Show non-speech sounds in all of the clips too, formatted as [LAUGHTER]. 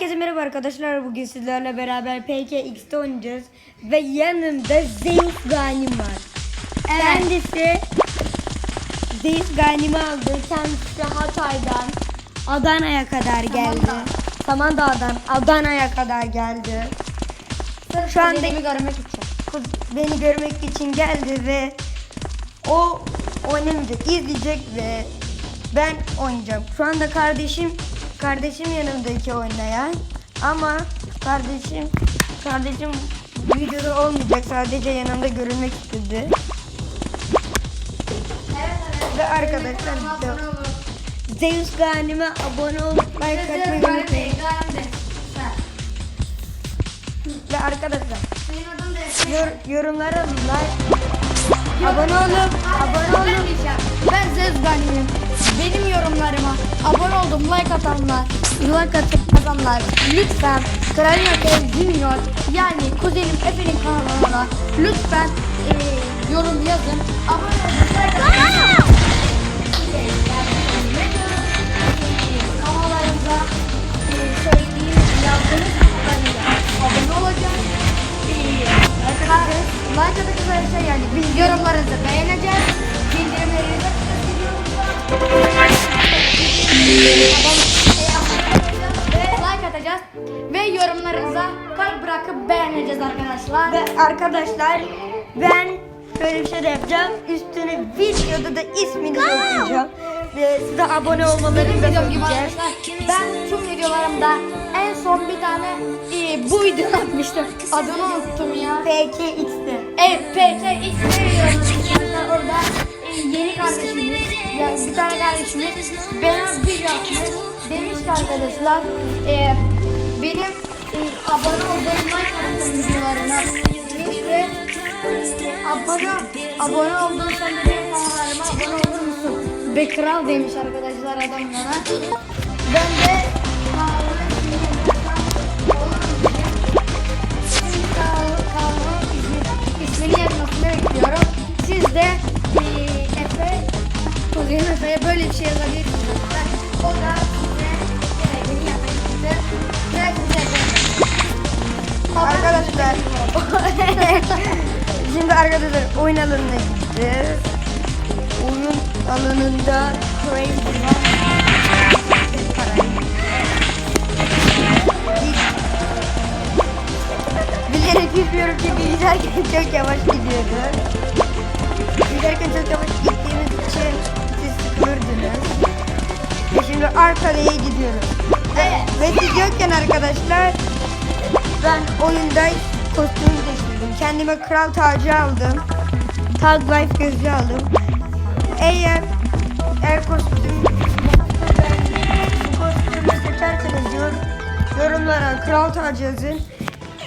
Herkese merhaba arkadaşlar. Bugün sizlerle beraber PKX'de oynayacağız. Ve yanımda Zeus Ganim var. Kendisi Zeus Ganim'i aldı. Kendisi Hatay'dan Adana'ya kadar geldi. Samandağ'dan Adana'ya kadar geldi. Şu anda Dedemi görmek için. kız beni görmek için geldi ve o oynamayacak, izleyecek ve ben oynayacağım. Şu anda kardeşim kardeşim yanımdaki oynayan ama kardeşim kardeşim videoda olmayacak sadece yanımda görülmek istedi. Ve arkadaşlar Zeus Ganim'e abone olup like atmayı unutmayın. Ve arkadaşlar yor- yorumlara like abone olup abone olup Ben Zeus Ganim'im. Benim yorumlarıma abone oldum, like atanlar, like atıp yazanlar lütfen Kraliçe Junior yani kuzenim Efe'nin kanalına lütfen eee, yorum yazın. Abone olun, like atın. Kanallarımıza eee, söylediğim yazdığınız abone. Eee, Arkadaşlar like atacağız şey yani biz yorumlarınızı beğeneceğiz. Like atacağız ve yorumlarınıza kalp bırakıp beğeneceğiz arkadaşlar. Ve arkadaşlar ben şöyle bir şey de yapacağım. Üstüne videoda da isminizi okuyacağım. Ve size abone olmalarını da söyleyeceğiz. Ben tüm videolarımda en son bir tane e, bu video atmıştım. Adını unuttum ya. PKX'de. Evet. Arkadaşlar orada e, yeni kardeşimiz, yani bir tane kardeşimiz bana bir yapmış. Demiş ki arkadaşlar, e, benim e, abone olduğum like attığım videolarına ve abone, abone olduğun sen de abone olur musun? Be kral demiş arkadaşlar adam bana. Ben de bir şey yazabilirsiniz. O da size Arkadaşlar. [LAUGHS] Şimdi arkadaşlar oyun alanına gideceğiz. Oyun alanında crazy. Bilerek yapıyorum çünkü giderken çok yavaş gidiyoruz. Giderken çok yavaş için sıkılırdınız. Ve şimdi arkaya gidiyoruz. Evet. Ve siz yokken arkadaşlar ben oyunda kostümü değiştirdim. Kendime kral tacı aldım. Tag life gözlüğü aldım. Eğer eğer kostüm bu kostümü seçerseniz yor, yorumlara kral tacı yazın.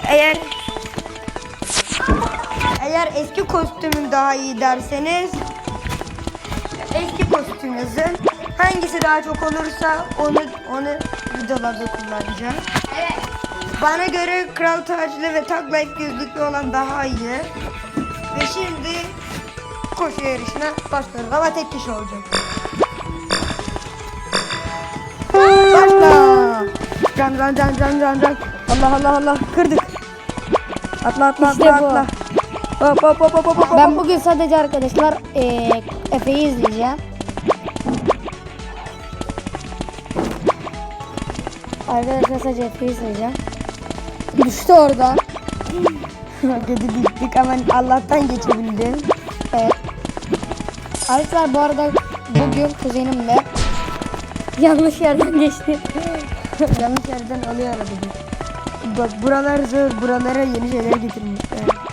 Eğer eğer eski kostümüm daha iyi derseniz eski kostüm yazın. Hangisi daha çok olursa onu onu videolarda kullanacağım. Evet. Bana göre kral taclı ve tag life gözlüklü olan daha iyi. Ve şimdi koşu yarışına başlıyoruz ama tek kişi olacak. Başla. Can can can can can can. Allah Allah Allah kırdık. Atla atla İşte atla bu. Hop hop hop hop hop. Ben bugün sadece arkadaşlar eee Efe'yi izleyeceğim. Arkadaşlar sadece Efe'yi izleyeceğim. Düştü oradan. Kötü düştük ama Allah'tan geçebildim. Evet. Arkadaşlar bu arada bugün kuzenimle yanlış yerden geçti. [LAUGHS] Yanlış yerden alıyor arada. Bak buralar zor. Buralara yeni şeyler getirmişler.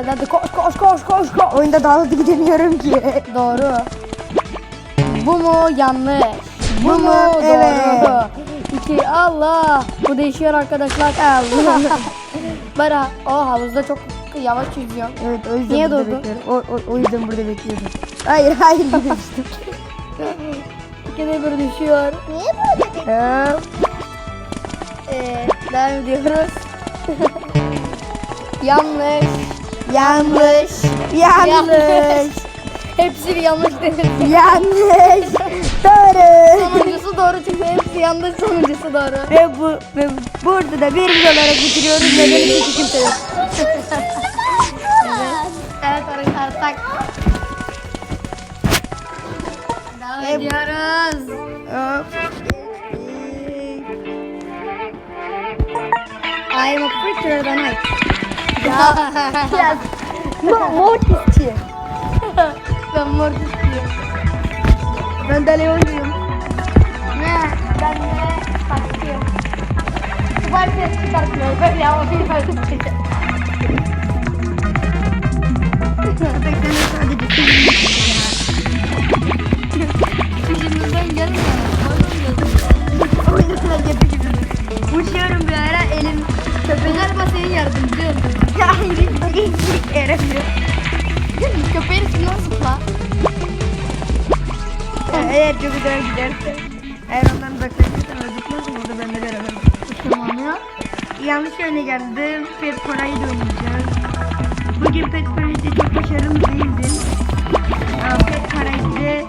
Evet. Hadi hadi koş koş koş koş koş. Oyunda dağılıp gidemiyorum ki. Doğru. Bu mu yanlış? Bu, Bu mu mu? doğru? Evet. İki Allah. Bu değişiyor arkadaşlar. Allah. [LAUGHS] Bara o havuzda çok yavaş yüzüyor. Evet o yüzden Niye burada bekliyorum. O, o, o yüzden burada bekliyordum. Hayır hayır gitmiştim. [LAUGHS] İkide bir düşüyor. Niye böyle? Ha, Ee, devam ediyoruz. [LAUGHS] yanlış. Yanlış. Yanlış. Hepsi yanlış denir. yanlış. Doğru. Sonuncusu doğru çıktı. Hepsi yanlış sonuncusu doğru. Ve bu ve burada da bir olarak bitiriyoruz. Neden iki kimse yok. [LAUGHS] Evet arkadaşlar. Devam Evet. ediyoruz. Hop. I am a preacher tonight. Ya. Yes. [LAUGHS] Mo- Mortisçi. ben mortis diyorum. Ben de Leon'cuyum. Ne? Ben de. Süper ses çıkartmıyor. Böyle ama bir fark çıkacak. Köpeklerin sadece [LAUGHS] Peşimizden gelmiyor. Özel basenin yardımcı. Ya hayır hiç yaramıyor. Köpeğin üstünden zıpla. Eğer çok güzel giderse. Eğer ondan uzaklaşırsan öldürtmezsin orada benimle beraber. Tamam ya. Yanlış yöne geldim. Pet parayı da oynayacağız. Bugün pet parayı çok başarılı değildi. Aa, Pet parayı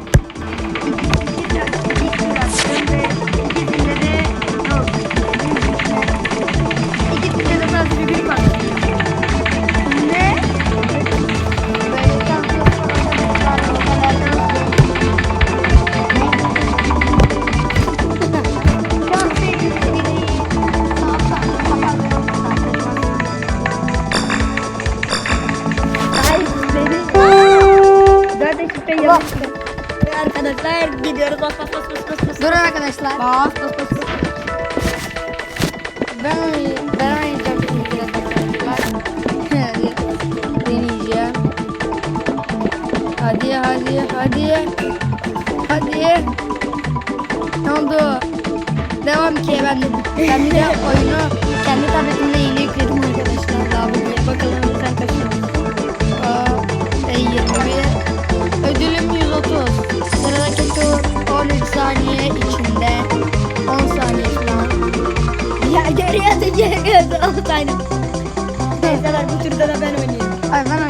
hadi hadi. Ne oldu? Devam ki ben de ben de [LAUGHS] oyunu kendi tabletimde yeni yükledim arkadaşlar. Daha bu diye. Bakalım sen kaçırdın. Aa, e, 21. Ödülüm 130. Sıradaki tur 13 saniye içinde. 10 saniye falan. Ya geriye de geriye de [LAUGHS] olsaydım. Neyse ver bu turda da ben oynayayım. Ay ben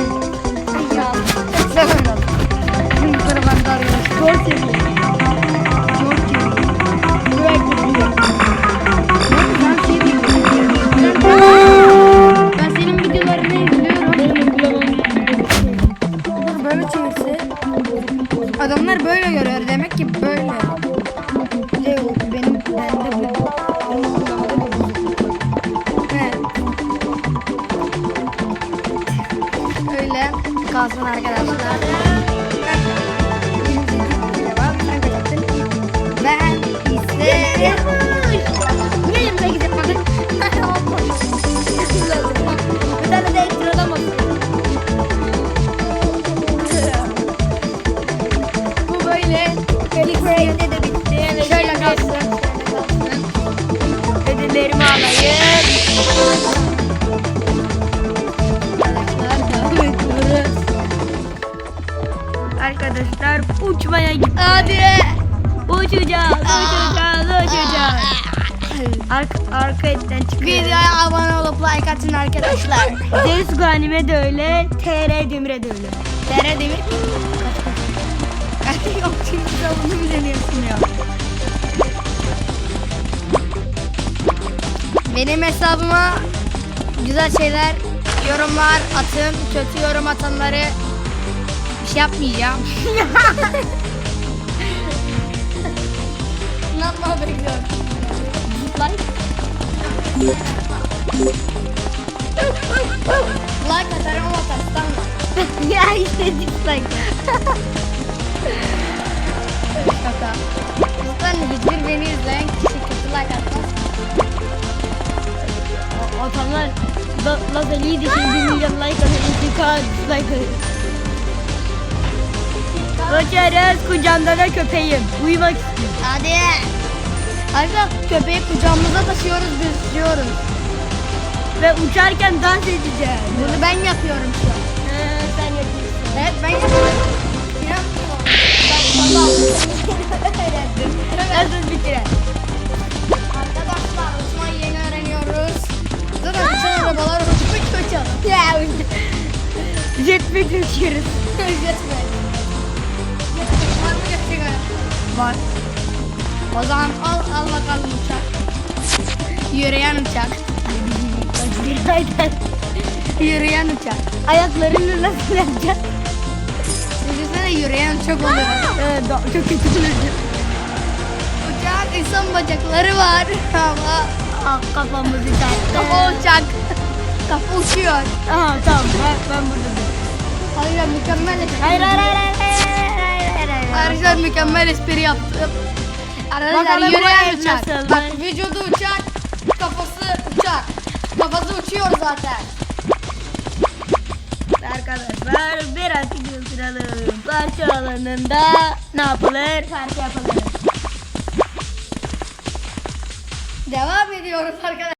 arkadaşlar. Zor Hadi. Uçacağız, uçacağız, uçacağız. Arka, arka etten çıkıyor. Videoya abone olup like atın arkadaşlar. Deniz Ganim'e de öyle, TR Demir'e de öyle. Dere demir. [LAUGHS] Yok çünkü sen bunu bilemiyorsun ya. Benim hesabıma güzel şeyler, yorumlar atın. Kötü yorum atanları bir şey yapmayacağım. [LAUGHS] yapmamı bekliyorum? Like. like atarım ama taştan [LAUGHS] ya işte dislike. Şaka. Lütfen hiçbir beni izleyen kişi kötü like atmaz. O- Atanlar da, la beni de şimdi milyon like atıyor, iki k dislike atıyor. Uçarız, kucağımda da köpeğim. Uyumak istiyorum. Hadi. Arkadaşlar köpeği kucağımıza taşıyoruz biz uçuyoruz. Ve uçarken dans edeceğiz. Bunu ben yapıyorum şu an. Ee, sen yapıyorsun. Evet ben yapıyorum. Nasıl bitirer? Arkadaşlar uçmayı yeni öğreniyoruz. Zaten uçan arabalar uçmuş uçalım. Ya Jetpack uçuyoruz. Jetpack. Var. O zaman al, al bakalım uçak. Yürüyen uçak. Yürüyen uçak. Ayaklarını nasıl yapacağız? Düşünsene yürüyen uçak oluyor. Evet, çok kötü olacak. Uçak insan bacakları var ama Ah, kafamızı çarptı. kafa uçak. Kafa uçuyor. Aha tamam ben, ben burada dur. Hayır mükemmel hayır hayır hayır Arkadaşlar mükemmel espri yaptım. Arkadaşlar Bakalım yürüyen uçak. nasıl? Bak vücudu uçak, kafası uçak. Kafası uçuyor zaten. Arkadaşlar birazcık yıldıralım. Parça alanında ne yapılır? Parça yapılır. Devam ediyoruz arkadaşlar.